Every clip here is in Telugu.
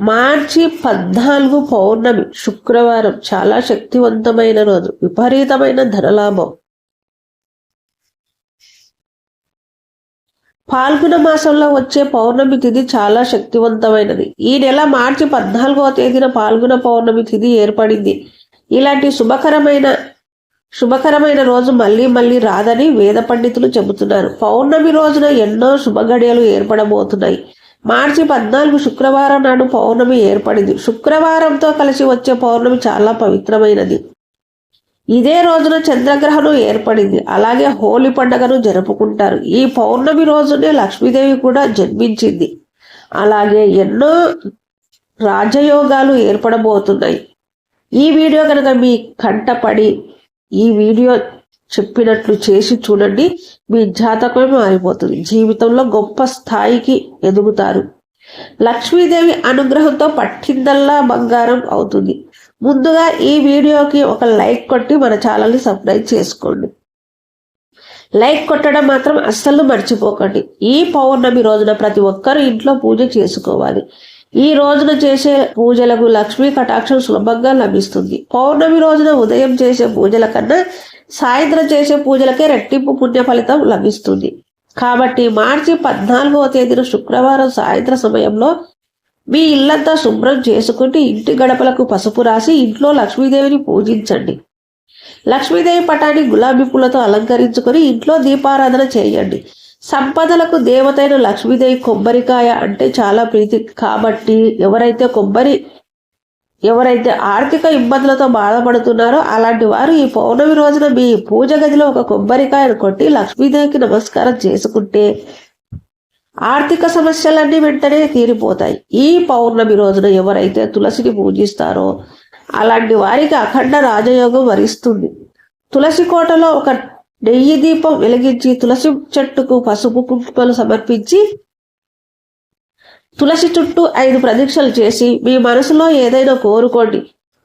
మార్చి పద్నాలుగు పౌర్ణమి శుక్రవారం చాలా శక్తివంతమైన రోజు విపరీతమైన ధనలాభం. పాల్గొన మాసంలో వచ్చే పౌర్ణమి తిథి చాలా శక్తివంతమైనది. ఈ నెల మార్చి పద్నాలుగవ తేదీన పాల్గొన పౌర్ణమి తిథి ఏర్పడింది. ఇలాంటి శుభకరమైన శుభకరమైన రోజు మళ్ళీ మళ్ళీ రాదని వేద పండితులు చెబుతున్నారు. పౌర్ణమి రోజున ఎన్నో శుభ శుభగడియలు ఏర్పడబోతున్నాయి. మార్చి పద్నాలుగు శుక్రవారం నాడు పౌర్ణమి ఏర్పడింది. శుక్రవారంతో కలిసి వచ్చే పౌర్ణమి చాలా పవిత్రమైనది. ఇదే రోజున చంద్రగ్రహణం ఏర్పడింది. అలాగే హోలీ పండుగను జరుపుకుంటారు. ఈ పౌర్ణమి రోజునే లక్ష్మీదేవి కూడా జన్మించింది. అలాగే ఎన్నో రాజయోగాలు ఏర్పడబోతున్నాయి. ఈ వీడియో కనుక మీ కంటపడి ఈ వీడియో చెప్పినట్లు చేసి చూడండి. మీ జాతకమే మారిపోతుంది. జీవితంలో గొప్ప స్థాయికి ఎదుగుతారు. లక్ష్మీదేవి అనుగ్రహంతో పట్టిందల్లా బంగారం అవుతుంది. ముందుగా ఈ వీడియోకి ఒక లైక్ కొట్టి మన ఛానల్ని సబ్స్క్రైబ్ చేసుకోండి. లైక్ కొట్టడం మాత్రం అస్సలు మర్చిపోకండి. ఈ పౌర్ణమి రోజున ప్రతి ఒక్కరూ ఇంట్లో పూజ చేసుకోవాలి. ఈ రోజున చేసే పూజలకు లక్ష్మీ కటాక్షం సులభంగా లభిస్తుంది. పౌర్ణమి రోజున ఉదయం చేసే పూజల కన్నా సాయంత్రం చేసే పూజలకే రెట్టింపు పుణ్య ఫలితం లభిస్తుంది. కాబట్టి మార్చి పద్నాలుగవ తేదీన శుక్రవారం సాయంత్రం సమయంలో మీ ఇల్లంతా శుభ్రం చేసుకుంటే ఇంటి గడపలకు పసుపు రాసి ఇంట్లో లక్ష్మీదేవిని పూజించండి. లక్ష్మీదేవి పటాన్ని గులాబీ పూలతో అలంకరించుకొని ఇంట్లో దీపారాధన చేయండి. సంపదలకు దేవతైన లక్ష్మీదేవి కొబ్బరికాయ అంటే చాలా ప్రీతి. కాబట్టి ఎవరైతే కొబ్బరి ఎవరైతే ఆర్థిక ఇబ్బందులతో బాధపడుతున్నారో అలాంటి వారు ఈ పౌర్ణమి రోజున మీ పూజ గదిలో ఒక కొబ్బరికాయను కొట్టి లక్ష్మీదేవికి నమస్కారం చేసుకుంటే ఆర్థిక సమస్యలన్నీ వెంటనే తీరిపోతాయి. ఈ పౌర్ణమి రోజున ఎవరైతే తులసిని పూజిస్తారో అలాంటి వారికి అఖండ రాజయోగం వరిస్తుంది. తులసి కోటలో ఒక నెయ్యి దీపం వెలిగించి తులసి చెట్టుకు పసుపు కుంకుమలు సమర్పించి తులసి చుట్టూ ఐదు ప్రదీక్షలు చేసి మీ మనసులో ఏదైనా కోరుకోండి.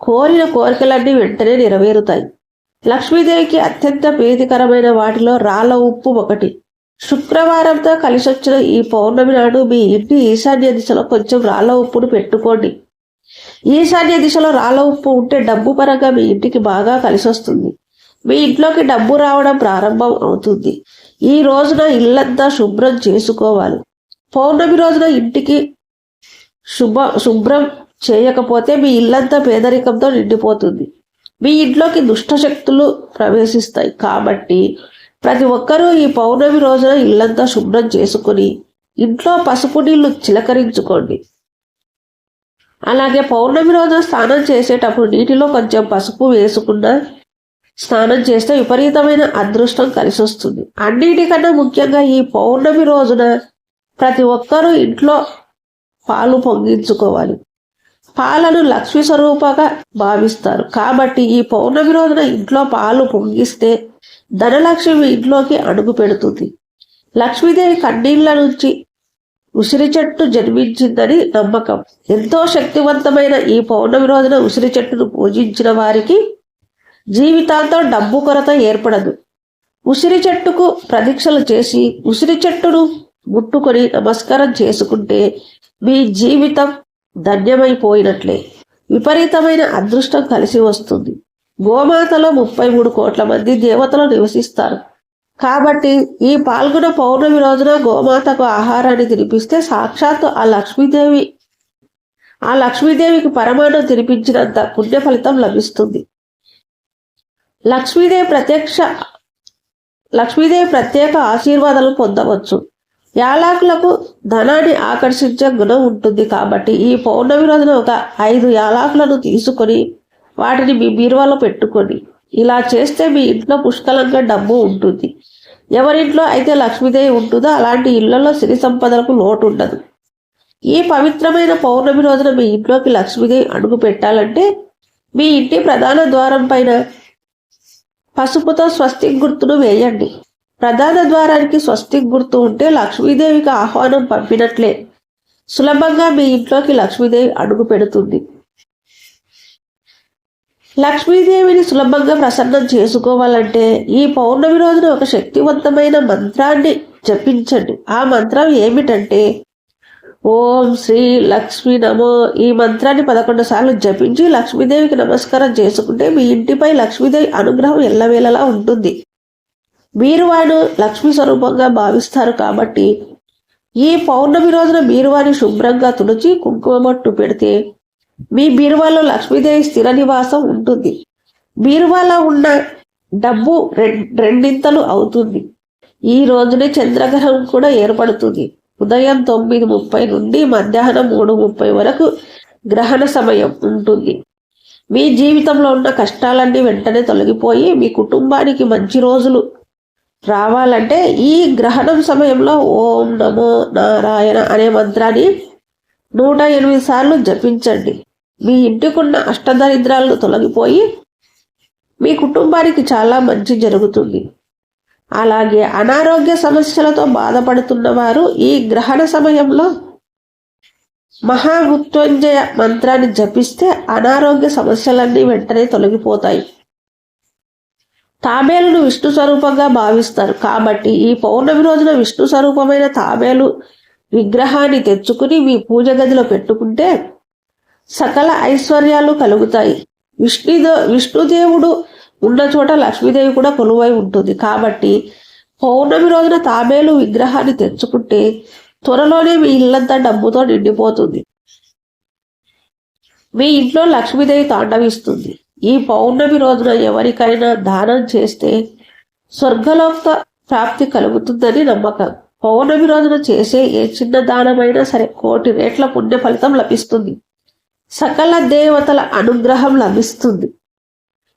కోరిన కోరికలన్నీ వెంటనే నెరవేరుతాయి. లక్ష్మీదేవికి అత్యంత ప్రీతికరమైన వాటిలో రాళ్ళ ఉప్పు ఒకటి. శుక్రవారంతో కలిసొచ్చిన ఈ పౌర్ణమి నాడు మీ ఇంటి ఈశాన్య దిశలో కొంచెం రాళ్ళ ఉప్పును పెట్టుకోండి. ఈశాన్య దిశలో రాళ్ళ ఉప్పు ఉంటే డబ్బు పరంగా మీ ఇంటికి బాగా కలిసొస్తుంది. మీ ఇంట్లోకి డబ్బు రావడం ప్రారంభం అవుతుంది. ఈ రోజున ఇల్లంతా శుభ్రం చేసుకోవాలి. పౌర్ణమి రోజున ఇంటికి శుభ శుభ్రం చేయకపోతే మీ ఇల్లంతా పేదరికంతో నిండిపోతుంది. మీ ఇంట్లోకి దుష్ట శక్తులు ప్రవేశిస్తాయి. కాబట్టి ప్రతి ఒక్కరూ ఈ పౌర్ణమి రోజున ఇల్లంతా శుభ్రం చేసుకుని ఇంట్లో పసుపు నీళ్ళు చిలకరించుకోండి. అలాగే పౌర్ణమి రోజున స్నానం చేసేటప్పుడు నీటిలో కొంచెం పసుపు వేసుకున్న స్నానం చేస్తే విపరీతమైన అదృష్టం కలిసి వస్తుంది అన్నిటికన్నా ముఖ్యంగా ఈ పౌర్ణమి రోజున ప్రతి ఒక్కరూ ఇంట్లో పాలు పొంగించుకోవాలి. పాలను లక్ష్మీ స్వరూపంగా భావిస్తారు. కాబట్టి ఈ పౌర్ణమి రోజున ఇంట్లో పాలు పొంగిస్తే ధనలక్ష్మి ఇంట్లోకి అడుగు పెడుతుంది. లక్ష్మీదేవి కన్నీళ్ళ నుంచి ఉసిరి చెట్టు జన్మించిందని నమ్మకం. ఎంతో శక్తివంతమైన ఈ పౌర్ణమి రోజున ఉసిరి చెట్టును పూజించిన వారికి జీవితాంతం డబ్బు కొరత ఏర్పడదు. ఉసిరి చెట్టుకు ప్రదీక్షలు చేసి ఉసిరి చెట్టును ముట్టుకొని నమస్కారం చేసుకుంటే మీ జీవితం ధన్యమైపోయినట్లే. విపరీతమైన అదృష్టం కలిసి వస్తుంది. గోమాతలో ముప్పై మూడు కోట్ల మంది దేవతలు నివసిస్తారు. కాబట్టి ఈ పాల్గొన పౌర్ణమి రోజున గోమాతకు ఆహారాన్ని తినిపిస్తే సాక్షాత్తు ఆ లక్ష్మీదేవి ఆ లక్ష్మీదేవికి పరమాణం తినిపించినంత పుణ్య ఫలితం లభిస్తుంది. లక్ష్మీదేవి ప్రత్యక్ష లక్ష్మీదేవి ప్రత్యేక ఆశీర్వాదాలు పొందవచ్చు. యాలాకులకు ధనాన్ని ఆకర్షించే గుణం ఉంటుంది కాబట్టి ఈ పౌర్ణమి రోజున ఒక ఐదు యాలాకులను తీసుకొని వాటిని మీ బీరువాలో పెట్టుకొని ఇలా చేస్తే మీ ఇంట్లో పుష్కలంగా డబ్బు ఉంటుంది. ఎవరింట్లో అయితే లక్ష్మీదేవి ఉంటుందో అలాంటి ఇళ్ళలో సిరి సంపదలకు లోటు ఉండదు. ఈ పవిత్రమైన పౌర్ణమి రోజున మీ ఇంట్లోకి లక్ష్మీదేవి అడుగు పెట్టాలంటే మీ ఇంటి ప్రధాన ద్వారం పైన పసుపుతో స్వస్తిక్ గుర్తును వేయండి. ప్రధాన ద్వారానికి స్వస్తిక్ గుర్తు ఉంటే లక్ష్మీదేవికి ఆహ్వానం పంపినట్లే. సులభంగా మీ ఇంట్లోకి లక్ష్మీదేవి అడుగు పెడుతుంది. లక్ష్మీదేవిని సులభంగా ప్రసన్నం చేసుకోవాలంటే ఈ పౌర్ణమి రోజున ఒక శక్తివంతమైన మంత్రాన్ని జపించండి. ఆ మంత్రం ఏమిటంటే ఓం శ్రీ లక్ష్మీ నమో. ఈ మంత్రాన్ని పదకొండు సార్లు జపించి లక్ష్మీదేవికి నమస్కారం చేసుకుంటే మీ ఇంటిపై లక్ష్మీదేవి అనుగ్రహం ఎల్లవేళలా ఉంటుంది. మీరు వాడు లక్ష్మీ స్వరూపంగా భావిస్తారు కాబట్టి ఈ పౌర్ణమి రోజున బీరువాని శుభ్రంగా తుడిచి కుంకుమట్టు పెడితే మీ బీరువాలో లక్ష్మీదేవి స్థిర నివాసం ఉంటుంది. బీరువాలో ఉన్న డబ్బు రెండింతలు అవుతుంది. ఈ రోజునే చంద్రగ్రహం కూడా ఏర్పడుతుంది. ఉదయం తొమ్మిది ముప్పై నుండి మధ్యాహ్నం మూడు ముప్పై వరకు గ్రహణ సమయం ఉంటుంది. మీ జీవితంలో ఉన్న కష్టాలన్నీ వెంటనే తొలగిపోయి మీ కుటుంబానికి మంచి రోజులు రావాలంటే ఈ గ్రహణం సమయంలో ఓం నమో నారాయణ అనే మంత్రాన్ని నూట ఎనిమిది సార్లు జపించండి. మీ ఇంటికున్న అష్టదరిద్రాలు తొలగిపోయి మీ కుటుంబానికి చాలా మంచి జరుగుతుంది. అలాగే అనారోగ్య సమస్యలతో బాధపడుతున్న వారు ఈ గ్రహణ సమయంలో మహామృత్యుంజయ మంత్రాన్ని జపిస్తే అనారోగ్య సమస్యలన్నీ వెంటనే తొలగిపోతాయి. తాబేలును విష్ణు స్వరూపంగా భావిస్తారు. కాబట్టి ఈ పౌర్ణమి రోజున విష్ణు స్వరూపమైన తాబేలు విగ్రహాన్ని తెచ్చుకుని మీ పూజ గదిలో పెట్టుకుంటే సకల ఐశ్వర్యాలు కలుగుతాయి. విష్ణుదో విష్ణుదేవుడు ఉన్న చోట లక్ష్మీదేవి కూడా కొలువై ఉంటుంది. కాబట్టి పౌర్ణమి రోజున తాబేలు విగ్రహాన్ని తెచ్చుకుంటే త్వరలోనే మీ ఇల్లంతా డబ్బుతో నిండిపోతుంది. మీ ఇంట్లో లక్ష్మీదేవి తాండవిస్తుంది ఈ పౌర్ణమి రోజున ఎవరికైనా దానం చేస్తే స్వర్గలోక ప్రాప్తి కలుగుతుందని నమ్మకం. పౌర్ణమి రోజున చేసే ఏ చిన్న దానమైనా సరే కోటి రేట్ల పుణ్య ఫలితం లభిస్తుంది. సకల దేవతల అనుగ్రహం లభిస్తుంది.